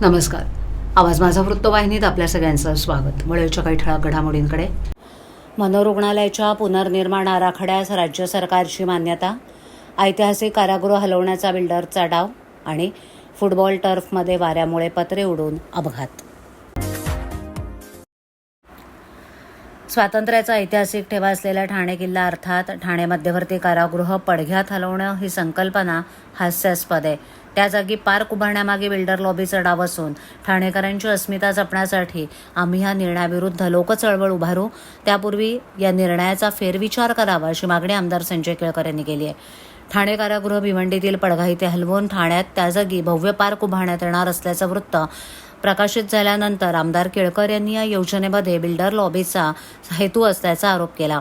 नमस्कार. आवाज माझा वृत्तवाहिनीत आपल्या सगळ्यांचं स्वागत. वळीच्या काही ठळक घडामोडींकडे. मनोरुग्णालयाच्या पुनर्निर्माण आराखड्यास राज्य सरकारची मान्यता ऐतिहासिक कारागृह हलवण्याचा बिल्डरचा डाव आणि फुटबॉल टर्फमध्ये वाऱ्यामुळे पत्रे उडून अपघात. स्वातंत्र्याचा ऐतिहासिक ठेवा असलेला ठाणे किल्ला अर्थात ठाणे मध्यवर्ती कारागृह पडघ्यात हलवणं ही संकल्पना हास्यास्पद आहे. त्या जागी पार्क उभारण्यामागे बिल्डर लॉबीचा डाव असून ठाणेकरांची अस्मिता जपण्यासाठी आम्ही या निर्णयाविरुद्ध लोकचळवळ उभारू. त्यापूर्वी या निर्णयाचा फेरविचार करावा अशी मागणी आमदार संजय केळकर यांनी केली आहे. ठाणे कारागृह भिवंडीतील पडघा इथे हलवून ठाण्यात त्या जागी भव्य पार्क उभारण्यात येणार असल्याचं वृत्त प्रकाशित झाल्यानंतर आमदार केळकर यांनी या योजनेमध्ये बिल्डर लॉबीचा हेतू असल्याचा आरोप केला.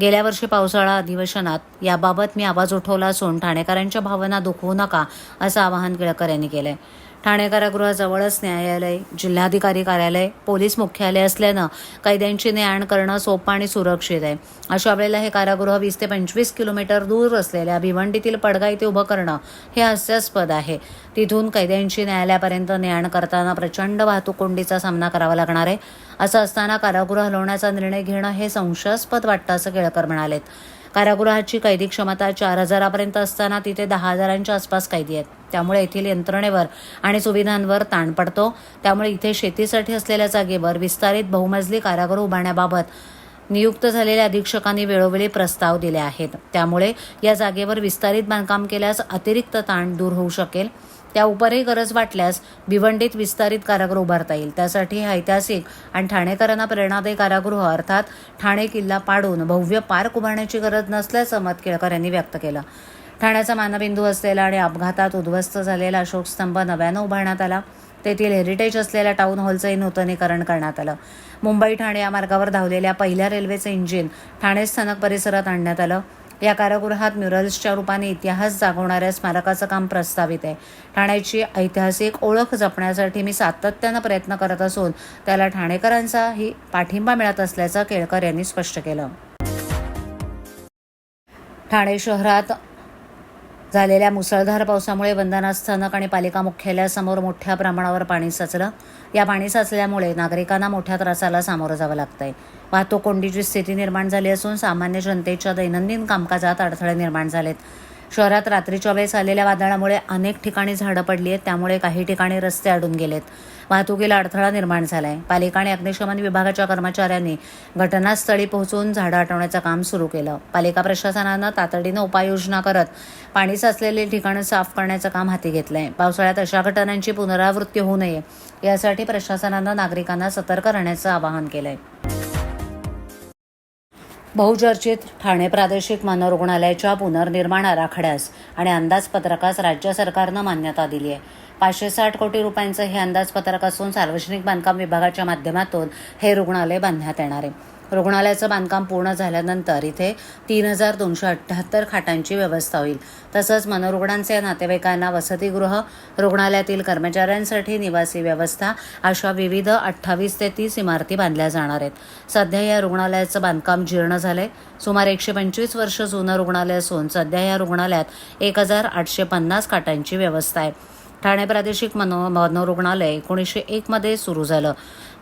गेल्या वर्षी पावसाळा अधिवेशनात याबाबत मी आवाज उठवला असून ठाणेकरांच्या भावना दुखवू नका असं आवाहन केळकर यांनी केलंय. ठाणे कारागृहाजवळच न्यायालय जिल्हाधिकारी कार्यालय पोलीस मुख्यालय असल्यानं कैद्यांची ने आण करणं सोपं आणि सुरक्षित आहे. अशा वेळेला हे कारागृह वीस ते पंचवीस किलोमीटर दूर असलेल्या भिवंडीतील पडगा इथे उभं करणं हे हास्यास्पद आहे. तिथून कैद्यांची न्यायालयापर्यंत ने करताना प्रचंड वाहतूक कोंडीचा सामना करावा लागणार आहे असं असताना कारागृह हलवण्याचा निर्णय घेणं हे संशयास्पद वाटतं असं केळकर म्हणालेत. कारागृहाची कैदी क्षमता चार हजारापर्यंत असताना तिथे दहा हजारांच्या आसपास कैदी आहेत. त्यामुळे येथील यंत्रणेवर आणि सुविधांवर ताण पडतो. त्यामुळे इथे शेतीसाठी असलेल्या जागेवर विस्तारित बहुमजली कारागृह उभारण्याबाबत नियुक्त झालेल्या अधीक्षकांनी वेळोवेळी प्रस्ताव दिले आहेत. त्यामुळे या जागेवर विस्तारित बांधकाम केल्यास अतिरिक्त ताण दूर होऊ शकेल. त्या उपरही गरज वाटल्यास भिवंडीत विस्तारित कारागृह उभारता येईल. त्यासाठी ऐतिहासिक आणि ठाणेकरांना प्रेरणादायी कारागृह अर्थात ठाणे किल्ला पाडून भव्य पार्क उभारण्याची गरज नसल्याचं मत केळकर यांनी व्यक्त केलं. ठाण्याचा मानबिंदू असलेला आणि अपघातात उद्ध्वस्त झालेला अशोक स्तंभ नव्यानं उभारण्यात आला. तेथील हेरिटेज असलेल्या टाऊन हॉलचंही नूतनीकरण करण्यात आलं. मुंबई ठाणे या मार्गावर धावलेल्या पहिल्या रेल्वेचं इंजिन ठाणे स्थानक परिसरात आणण्यात आलं. या कारागृहात म्युरल्सच्या रूपाने इतिहास जागवणाऱ्या स्मारकाचं काम प्रस्तावित आहे. ठाण्याची ऐतिहासिक ओळख जपण्यासाठी मी सातत्यानं प्रयत्न करत असून त्याला ठाणेकरांचाही पाठिंबा मिळत असल्याचं केळकर यांनी स्पष्ट केलं. ठाणे शहरात झालेल्या मुसळधार पावसामुळे वंदना स्थानक आणि पालिका मुख्यालयासमोर मोठ्या प्रमाणावर पाणी साचलं. या पाणी साचल्यामुळे नागरिकांना मोठ्या त्रासाला सामोरं जावं लागतंय. वाहतूक कोंडीची स्थिती निर्माण झाली असून सामान्य जनतेच्या दैनंदिन कामकाजात अडथळे निर्माण झालेत. शहरात रात्रीच्या वेळेस आलेल्या वादळामुळे अनेक ठिकाणी झाडं पडली आहेत. त्यामुळे काही ठिकाणी रस्ते अडून गेलेत. वाहतुकीला अडथळा निर्माण झालाय. पालिका आणि अग्निशमन विभागाच्या कर्मचाऱ्यांनी घटनास्थळी पोहोचून झाडं हटवण्याचं काम सुरू केलं. पालिका प्रशासनानं तातडीनं उपाययोजना करत पाणी साचलेली ठिकाणं साफ करण्याचं काम हाती घेतलंय. पावसाळ्यात अशा घटनांची पुनरावृत्ती होऊ नये यासाठी प्रशासनानं नागरिकांना सतर्क राहण्याचं आवाहन केलंय. बहुचर्चित ठाणे प्रादेशिक मनोरुग्णालयाच्या पुनर्निर्माण आराखड्यास आणि अंदाजपत्रकास राज्य सरकारनं मान्यता दिली आहे पाचशे साठ कोटी रुपयांचं हे अंदाजपत्रक असून सार्वजनिक बांधकाम विभागाच्या माध्यमातून हे रुग्णालय बांधण्यात येणार आहे. रुग्णालयाचं बांधकाम पूर्ण झाल्यानंतर इथे तीन हजार दोनशे अठ्ठ्याहत्तर खाटांची व्यवस्था होईल. तसंच मनोरुग्णांचे नातेवाईकांना वसतिगृह रुग्णालयातील कर्मचाऱ्यांसाठी निवासी व्यवस्था अशा विविध अठ्ठावीस ते तीस इमारती बांधल्या जाणार आहेत. सध्या या रुग्णालयाचं बांधकाम जीर्ण झालंय. सुमारे एकशे पंचवीस वर्ष जुनं रुग्णालय असून सध्या या रुग्णालयात एक हजार आठशे पन्नास खाटांची व्यवस्था आहे. ठाणे प्रादेशिक मनो मनोरुग्णालय एकोणीसशे एकमध्ये सुरू झालं.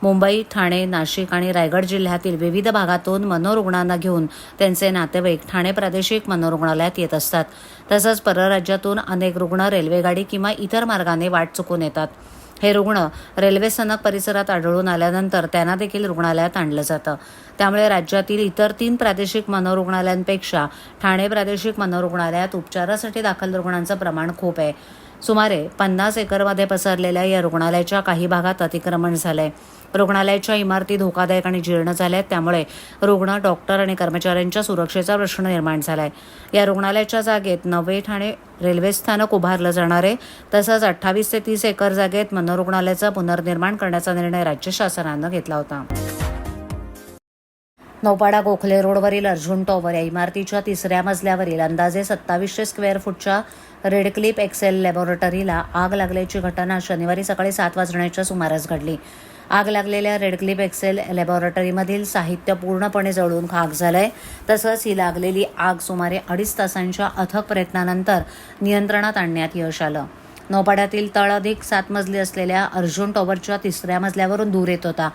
मुंबई ठाणे नाशिक आणि रायगड जिल्ह्यातील विविध भागातून मनोरुग्णांना घेऊन त्यांचे नातेवाईक ठाणे प्रादेशिक मनोरुग्णालयात येत असतात. तसंच परराज्यातून अनेक रुग्ण रेल्वेगाडी किंवा इतर मार्गाने वाट चुकून येतात. हे रुग्ण रेल्वे स्थानक परिसरात आढळून आल्यानंतर त्यांना देखील रुग्णालयात आणलं जातं. त्यामुळे राज्यातील इतर तीन प्रादेशिक मनोरुग्णालयांपेक्षा ठाणे प्रादेशिक मनोरुग्णालयात उपचारासाठी दाखल रुग्णांचं प्रमाण खूप आहे. सुमारे पन्नास एकरमध्ये पसरलेल्या या रुग्णालयाच्या काही भागात अतिक्रमण झालंय. रुग्णालयाच्या इमारती धोकादायक आणि जीर्ण झाल्या आहेत त्यामुळे रुग्ण डॉक्टर आणि कर्मचाऱ्यांच्या सुरक्षेचा प्रश्न निर्माण झालाय. या रुग्णालयाच्या जागेत नवे ठाणे रेल्वे स्थानक उभारलं जाणार आहे तसंच अठ्ठावीस ते तीस एकर जागेत मनोरुग्णालयाचं पुनर्निर्माण करण्याचा निर्णय राज्य शासनानं घेतला होता. नौपाडा गोखले रोडवरील अर्जुन टॉवर या इमारतीच्या तिसऱ्या मजल्यावरील अंदाजे सत्तावीसशे स्क्वेअर फूटच्या रेडक्लिप एक्सेल लॅबोरेटरीला आग लागल्याची घटना शनिवारी सकाळी सात वाजण्याच्या सुमारास घडली. आग लागलेल्या रेडक्लिप एक्सेल लॅबोरेटरीमधील साहित्य पूर्णपणे जळून खाक झालंय. तसंच ही लागलेली आग सुमारे अडीच तासांच्या अथक प्रयत्नानंतर नियंत्रणात आणण्यात यश आलं. नौपाड्यातील तळ अधिक सात मजली असलेल्या अर्जुन टॉवरच्या तिसऱ्या मजल्यावरून धूर येत होता.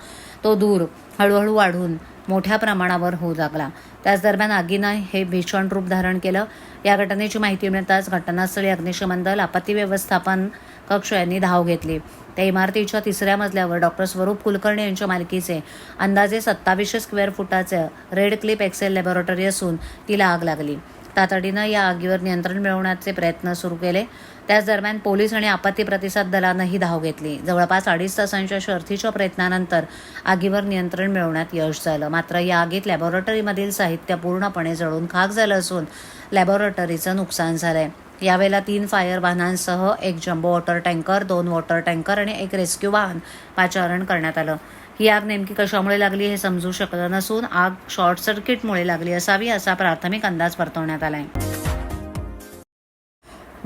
तो धूर हळूहळू वाढून मोठ्या प्रमाणावर होऊ लागला. त्याच दरम्यान आगीनं हे भीषण रूप धारण केलं. या घटनेची माहिती मिळताच घटनास्थळी अग्निशमन दल आपत्ती व्यवस्थापन कक्ष यांनी धाव घेतली. त्या इमारतीच्या तिसऱ्या मजल्यावर डॉक्टर स्वरूप कुलकर्णी यांच्या मालकीचे अंदाजे सत्तावीसशे स्क्वेअर फुटाचे रेड क्लिप एक्सेल लॅबोरेटरी असून तिला आग लागली. तातडीनं या आगीवर नियंत्रण मिळवण्याचे प्रयत्न सुरू केले. त्याच दरम्यान पोलीस आणि आपत्ती प्रतिसाद दलानंही धाव घेतली. जवळपास अडीच तासांच्या शर्थीच्या प्रयत्नानंतर आगीवर नियंत्रण मिळवण्यात यश झालं. मात्र या आगीत लॅबोरेटरीमधील साहित्य पूर्णपणे जळून खाक झालं असून लॅबोरेटरीचं नुकसान झालंय. यावेळेला तीन फायर वाहनांसह एक जम्बो वॉटर टँकर दोन वॉटर टँकर आणि एक रेस्क्यू वाहन पाचारण करण्यात आलं. ही आग नेमकी कशामुळे लागली हे समजू शकलं नसून आग शॉर्ट सर्किटमुळे लागली असावी असा प्राथमिक अंदाज वर्तवण्यात आलाय.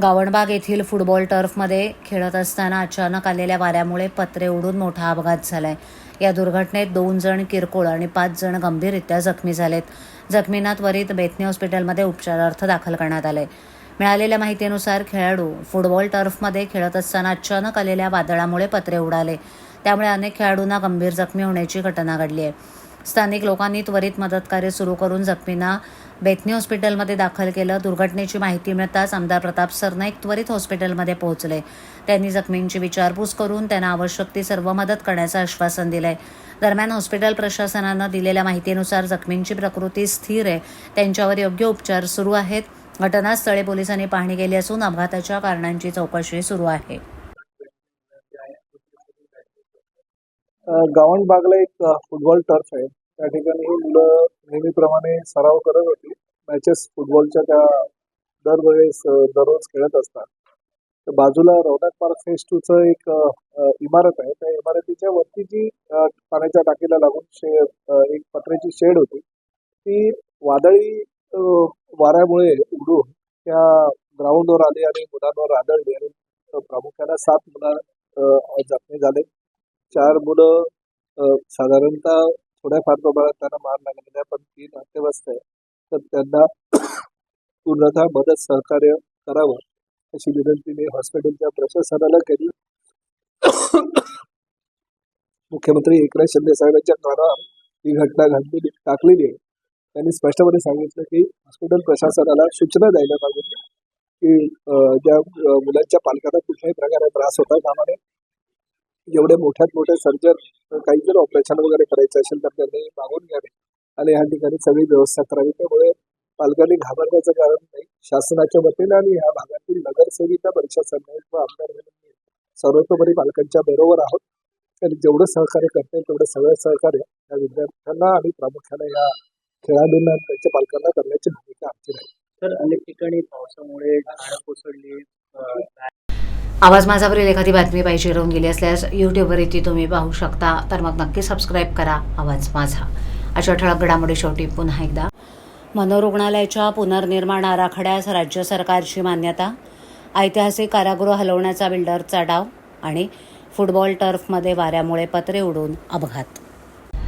गावणबाग येथील फुटबॉल टर्फमध्ये खेळत असताना अचानक आलेल्या वाऱ्यामुळे पत्रे उडून मोठा अपघात झालाय. या दुर्घटनेत दोन जण किरकोळ आणि पाच जण गंभीररित्या जखमी झालेत. जखमींना त्वरित बेथनी हॉस्पिटलमध्ये उपचारार्थ दाखल करण्यात आले मिळालेल्या माहितीनुसार खेळाडू फुटबॉल टर्फमध्ये खेळत असताना अचानक आलेल्या वादळामुळे पत्रे उडाले. त्यामुळे अनेक खेळाडूंना गंभीर जखमी होण्याची घटना घडली आहे. स्थानिक लोकांनी त्वरित मदतकार्य सुरू करून जखमींना बेथनी हॉस्पिटलमध्ये दाखल केलं. दुर्घटनेची माहिती मिळताच आमदार प्रताप सरनाईक त्वरित हॉस्पिटलमध्ये पोहोचले. त्यांनी जखमींची विचारपूस करून त्यांना आवश्यक ती सर्व मदत करण्याचं आश्वासन दिलंय. दरम्यान हॉस्पिटल प्रशासनानं दिलेल्या माहितीनुसार जखमींची प्रकृती स्थिर आहे. त्यांच्यावर योग्य उपचार सुरू आहेत. घटनास्थळी पोलिसांनी पाहणी केली असून अपघाताच्या कारणांची चौकशी सुरू आहे. गावणबागला एक फुटबॉल टर्फ आहे. त्या ठिकाणी ही मुलं नेहमीप्रमाणे सराव करत होती. मॅचेस फुटबॉलच्या त्या दरवेळेस दररोज खेळत असतात. तर बाजूला रौनक पार्क फेस टूचं एक इमारत आहे. त्या इमारतीच्या वरती जी पाण्याच्या टाकीला लागून शे एक पत्र्याची शेड होती ती वादळी वाऱ्यामुळे उडून त्या ग्राउंडवर आली आणि मुलांवर आदळली आणि प्रामुख्याने सात मुलं जखमी झाले. चार मुलं साधारणतः थोड्याफार प्रमाणात त्यांना मार लागलेला आहे पण तीन अत्यवस्थ आहे तर त्यांना पूर्णतः मदत सहकार्य करावं अशी विनंती मी हॉस्पिटलच्या प्रशासनाला केली. मुख्यमंत्री एकनाथ शिंदे साहेबांच्या कानावर ही घटना घडलेली टाकलेली आहे. त्यांनी स्पष्टपणे सांगितलं की हॉस्पिटल प्रशासनाला सूचना द्यायला पाहिजे की ज्या मुलांच्या पालकांना कुठल्याही प्रकारे त्रास होता कामाने एवढे जेवढे मोठ्यात मोठे सर्जन काही जर ऑपरेशन वगैरे करायचं असेल तर त्यांनी मागून घ्यावे. आणि ह्या ठिकाणी सगळी व्यवस्था करावी. त्यामुळे पालकांनी घाबरण्याचं कारण नाही. शासनाच्या वतीने आणि ह्या भागातील नगरसेविका परिषद संघटना व आमदार म्हणून सर्वतोपरी पालकांच्या बरोबर आहोत. आणि जेवढं सहकार्य करता येईल तेवढं सगळं सहकार्य या विद्यार्थ्यांना आणि प्रामुख्याने या खेळाडूंना त्यांच्या पालकांना करण्याची भूमिका आमची राहील. तर अनेक ठिकाणी पावसामुळे झाडं कोसळली आवाज माझावरील एखादी बातमी पाहिजे राहून गेली असल्यास यूट्यूबवर ती तुम्ही पाहू शकता. तर मग नक्की सबस्क्राईब करा. आवाज माझा. अशा ठळक घडामोडी शेवटी पुन्हा एकदा. मनोरुग्णालयाच्या पुनर्निर्माण आराखड्यास राज्य सरकारची मान्यता ऐतिहासिक कारागृह हलवण्याचा बिल्डरचा डाव आणि फुटबॉल टर्फमध्ये वाऱ्यामुळे पत्रे उडून अपघात.